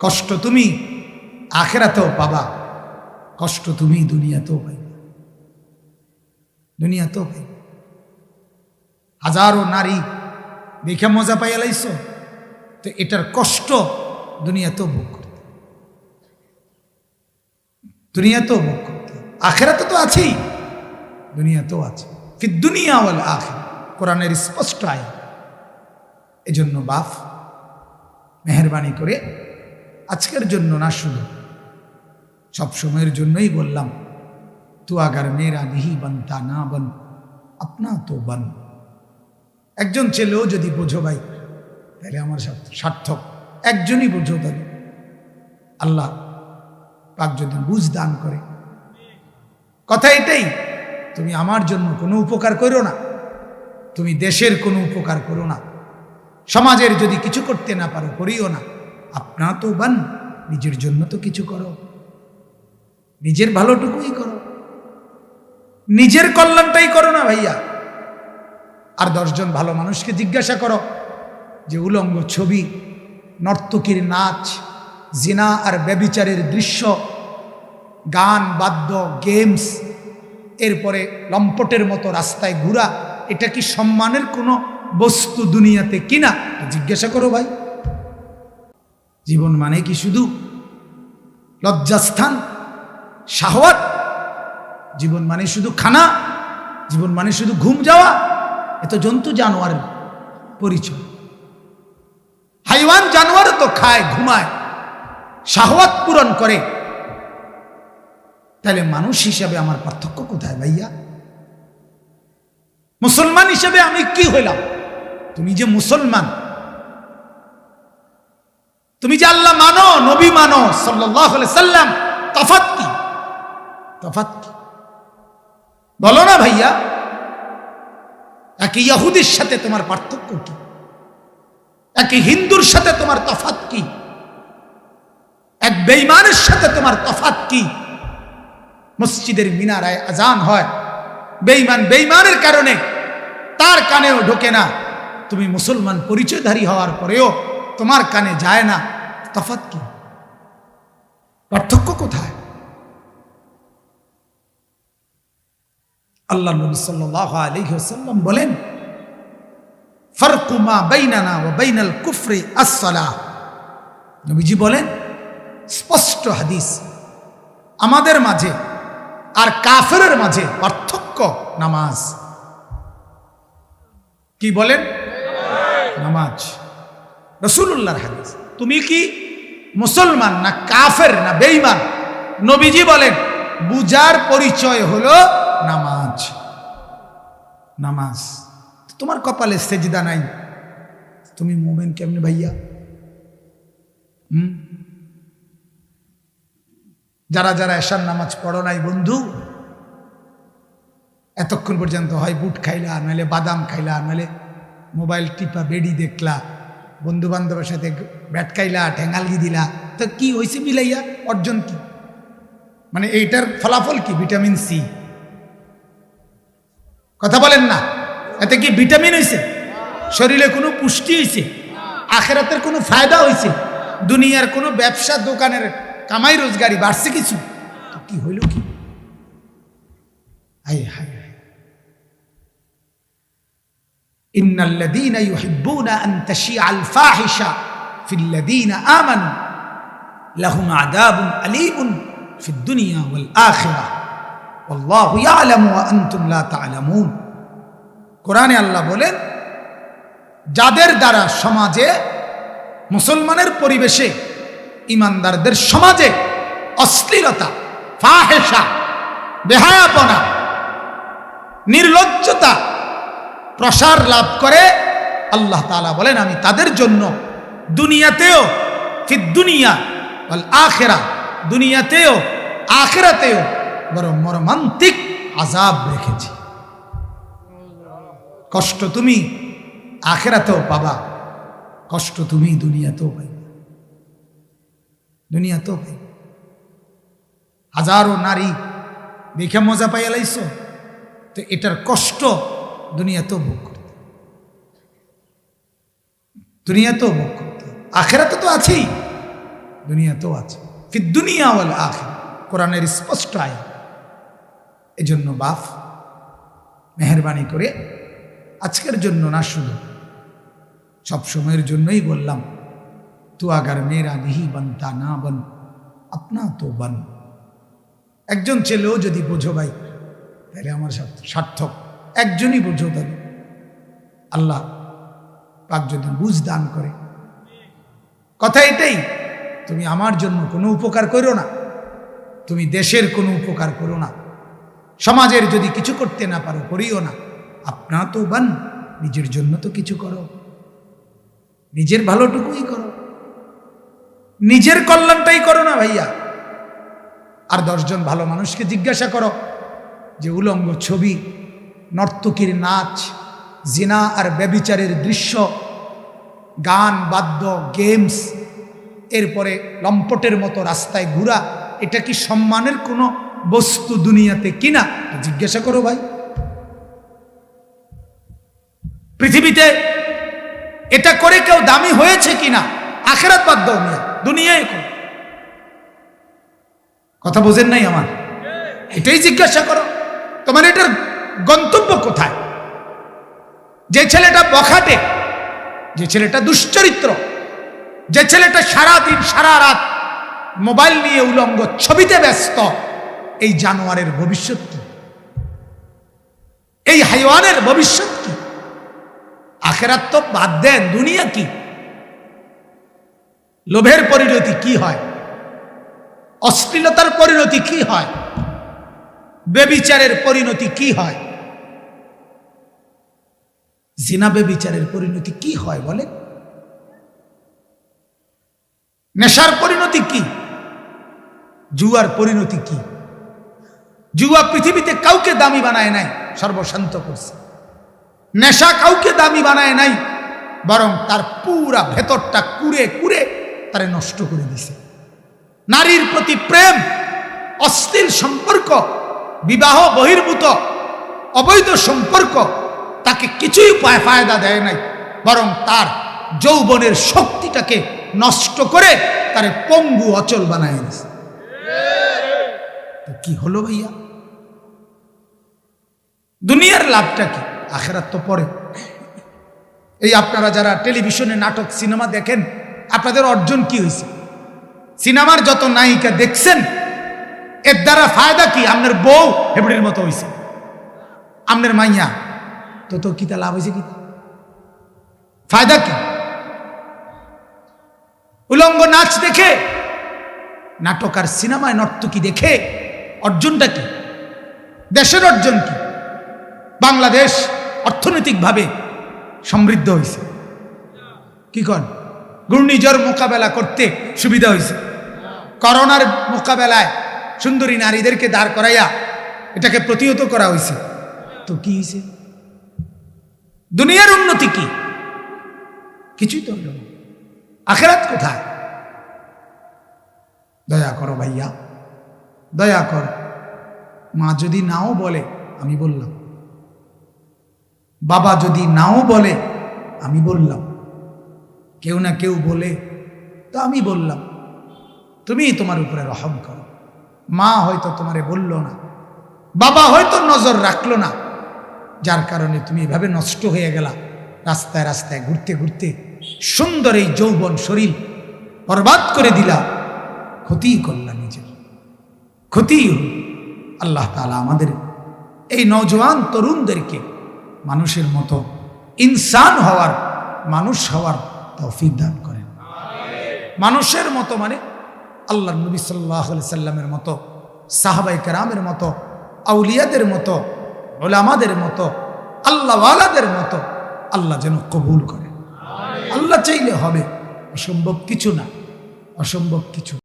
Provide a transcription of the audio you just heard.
কষ্ট তুমি আখেরাতেও পাবা। কষ্ট তুমি দুনিয়াতেও পাইবা। দুনিয়াতেও পাইবা। হাজারো নারী দেখে মজা পাইয়া লাইছ, তো এটার কষ্ট দুনিয়াতেও ভোগ করতে দুনিয়াতেও ভোগ করতে আখেরাতে তো আছেই, দুনিয়াতেও আছে। কি দুনিয়া বলে আখের, কোরআনের স্পষ্ট আয় এজন্য বাফ মেহরবানি করে আজকের জন্য না শুধু, সব সময়ের জন্যই বললাম তু আগার মেয়েরা নিহি বনতা না বন, আপনা তো বন। একজন ছেলেও যদি বোঝো ভাই, তাহলে আমার সার্থ- সার্থক। একজনই বোঝো তাহলে। আল্লাহ পাক যদি বুঝ দান করে। কথা এটাই, তুমি আমার জন্য কোনো উপকার করো না, তুমি দেশের কোনো উপকার করো না, সমাজের যদি কিছু করতে না পারো, করিও না। আপনা তো বান, নিজের জন্য তো কিছু করো। নিজের ভালোটুকুই করো। নিজের কল্যাণটাই করো না ভাইয়া। আর দশজন ভালো মানুষকে জিজ্ঞাসা করো যে, উলঙ্গ ছবি, নর্তকীর নাচ, জিনা আর ব্যবিচারের দৃশ্য, গান, বাদ্য, গেমস, এরপরে লম্পটের মতো রাস্তায় ঘোরা, এটা কি সম্মানের কোনো বস্তু দুনিয়াতে কিনা? জিজ্ঞাসা করো ভাই। জীবন মানে কি শুধু লজ্জাস্থান, শাহওয়াত? জীবন মানে শুধু খানা, জীবন মানে শুধু ঘুম যাওয়া? এ তো জন্তু জানোয়ারের পরিচয়। হাইওয়ান জানোয়ার তো খায়, ঘুমায়, শাহওয়াত পূরণ করে। তাহলে মানুষ হিসাবে আমার পার্থক্য কোথায় ভাইয়া? মুসলমান হিসেবে আমি কি হইলাম? তুমি যে মুসলমান তুমি যে আল্লাহ মানো, নবী মানো সাল্লাহ সাল্লাম তফাত কি? তফাত কি? বলো না ভাইয়া একে ইয়াহুদির সাথে তোমার পার্থক্য কি? একে হিন্দুর সাথে তোমার তফাত কি? এক বেইমানের সাথে তোমার তফাত কি? মসজিদের মিনারায় আজান হয়। বেইমান বেইমানের কারণে তার কানেও ঢোকে না। তুমি মুসলমান পরিচয়ধারী হওয়ার পরেও তোমার কানে যায় না। তফাত কি? পার্থক্য কোথায়? আল্লাহ নবী সাল্লাহ আলহিহাল্লাম বলেন ফরকুমা বাইনানা ও বাইনাল কুফরে আসসালাহ নবীজি বলেন, স্পষ্ট হাদিস। আমাদের মাঝে আর কাফেরের মাঝে পার্থক্য নামাজ। কি বলেন? নামাজ। রসুল্লাহর হাদিস। তুমি কি মুসলমান না কাফের না বেইমান নবীজি বলেন, বুজার পরিচয় হলো নামাজ। নামাজ। তোমার কপালে সেজদা নাই। তুমি মোমেন কেমনে ভাইয়া? হুম? যারা যারা এসার নামাজ পড়ো নাই বন্ধু, এতক্ষণ পর্যন্ত হয় বুট খাইলা, নাহলে বাদাম খাইলা, নাহলে মোবাইল টিপা বেডি দেখলা। বন্ধু বান্ধবের সাথে ব্যাট খাইলা, ঠেঙ্গালগি দিলা, তো কি হয়েছে মিলাইয়া অর্জন কি? মানে এইটার ফলাফল কি? Vitamin C. কথা বলেন না? এতে কি ভিটামিন হয়েছে শরীরে কোনো পুষ্টি হয়েছে আখেরাতের কোনো ফায়দা হয়েছে দুনিয়ার কোনো ব্যবসা দোকানের কামাই রোজগারি বাড়ছে কিছু? কি হইল কি? হায় হায় হায় إن الذين يحبون أن تشيع الفاحشة في الذين آمنوا لهم عذاب أليم في الدنيا والآخرة والله يعلم وأنتم لا تعلمون কোরআনে আল্লাহ বলেন যাদের দ্বারা সমাজে মুসলমানের পরিবেশে ইমানদারদের সমাজে অশ্লীলতা ফাহেসা বেহায়াপনা নির্লজ্জতা প্রসার লাভ করে, আল্লাহ তালা বলেন, আমি তাদের জন্য দুনিয়াতেও ফির দুনিয়া আখেরা, দুনিয়াতেও, আখেরাতেও বড় মর্মান্তিক আজাব রেখেছি। কষ্ট তুমি আখেরাতেও পাবা, কষ্ট তুমি দুনিয়াতেও পাইবা। দুনিয়াতেও পাই হাজারো নারী দেখে মজা পাইয়া লাইছ, তো এটার কষ্ট দুনিয়াতেও ভোগ করতে। দুনিয়াতেও ভোগ করতে। আখেরাতে তো আছেই। দুনিয়াতেও আছে। ফি দুনিয়া ওয়াল আখির কোরআনের স্পষ্ট আয় এজন্য বাপ, মেহরবানি করে আজকের জন্য না শুধু, সব সময়ের জন্যই বললাম তু আগার মেয়েরা নিহি বানতা না বন, আপনা তো বান। একজন ছেলেও যদি বোঝো ভাই, তাহলে আমার সার্থক। একজনই বুঝো তাহলে আল্লাহ পাক যদি বুঝ দান করে। কথা এটাই, তুমি আমার জন্য কোনো উপকার করো না, তুমি দেশের কোনো উপকার করো না, সমাজের যদি কিছু করতে না পারো, করিও না, আপনা তো বান নিজের জন্য তো কিছু করো, নিজের ভালোটুকুই করো, নিজের কল্যাণটাই করো না ভাইয়া। আর দশজন ভালো মানুষকে জিজ্ঞাসা করো যে, উলঙ্গ ছবি নর্তকীর নাচ, জিনা আর ব্যবিচারের দৃশ্য, গান, বাদ্য, গেমস, এরপরে লম্পটের মতো রাস্তায় ঘোরা, এটা কি সম্মানের কোনো বস্তু দুনিয়াতে কিনা? জিজ্ঞাসা করো ভাই। পৃথিবীতে এটা করে কেউ দামি হয়েছে কিনা? আখেরাত বাদ দাও দুনিয়ায়। কথা বোঝেন নাই আমার? এটাই জিজ্ঞাসা করো। তোমার এটার গন্তব্য কোথায়? যে ছেলেটা বখাটে, যে ছেলেটা দুশ্চরিত্র, যে ছেলেটা সারা দিন সারা রাত মোবাইল নিয়ে উলঙ্গ, ছবিতে ব্যস্ত, এই জানোয়ারের ভবিষ্যৎ কি? এই হাইওয়ানের ভবিষ্যৎ কি? আখেরাত তো বাদ দেন, দুনিয়া কি? লোভের পরিণতি কি হয়? অশ্লীলতার পরিণতি কি হয়? বেবিচারের পরিণতি কি হয়? জিনা বিচারের পরিণতি কি হয় বলে? নেশার পরিণতি কি? জুয়ার পরিণতি কি? জুয়া পৃথিবীতে কাউকে দামি বানায় নাই, সর্বশান্ত করছে। নেশা কাউকে দামি বানায় নাই, বরং তার পুরা ভেতরটা কুড়ে কুড়ে তারে নষ্ট করে দিছে। নারীর প্রতি প্রেম, অশ্লীল সম্পর্ক, বিবাহ বহির্ভূত, অবৈধ সম্পর্ক তাকে কিছুই পায় ফায়দা দেয় নাই। বরং তার যৌবনের শক্তিটাকে নষ্ট করে তারে পঙ্গু অচল বানায় তো কি হলো ভাইয়া? দুনিয়ার লাভটা কি? আখেরাত তো পরে। এই আপনারা যারা টেলিভিশনে নাটক, সিনেমা দেখেন, আপনাদের অর্জন কি হয়েছে? সিনেমার যত নায়িকা দেখছেন, এর দ্বারা ফায়দা কি? আপনার বউ হেবড়ির মতো হয়েছে আপনার মাইয়া তো তো কিতা লাভ হয়েছে কিতা ফায়দা কি? উলঙ্গ নাচ দেখে নাটক আর সিনেমায় নর্তকী দেখে, অর্জনটা কি? দেশের অর্জন কি? বাংলাদেশ অর্থনৈতিকভাবে সমৃদ্ধ হয়েছে। কি কন? ঘূর্ণিঝড় মোকাবেলা করতে সুবিধা হয়েছে। করোনার মোকাবেলায় সুন্দরী নারীদেরকে দাঁড় করাইয়া এটাকে প্রতিহত করা হয়েছে। তো কি হয়েছে? দুনিয়ার উন্নতি কি? কিছুই তো হলো আখেরাত কোথায়? দয়া করো ভাইয়া, দয়া কর। মা যদি নাও বলে, আমি বললাম। বাবা যদি নাও বলে, আমি বললাম। কেউ না কেউ বলে, তো আমি বললাম। তুমি তোমার উপরে রহম করো। মা হয়তো তোমারে বলল না। বাবা হয়তো নজর রাখল না। যার কারণে তুমি এভাবে নষ্ট হয়ে গেলা। রাস্তায় রাস্তায় ঘুরতে ঘুরতে সুন্দর এই যৌবন শরীর বরবাদ করে দিলা। ক্ষতিই করলা নিজের। ক্ষতিই হল। আল্লাহ তালা আমাদের এই নজওয়ান তরুণদেরকে মানুষের মতো ইনসান হওয়ার মানুষ হওয়ার তৌফিক দান করেন। মানুষের মতো মানে আল্লাহ নবী সাল্লাহ সাল্লামের মতো সাহাবাই কেরামের মতো আউলিয়াদের মতো ওলামাদের মতো আল্লাহওয়ালাদের মতো, আল্লাহ যেন কবুল করে। আল্লাহ চাইলে হবে, অসম্ভব কিছু না, অসম্ভব কিছু।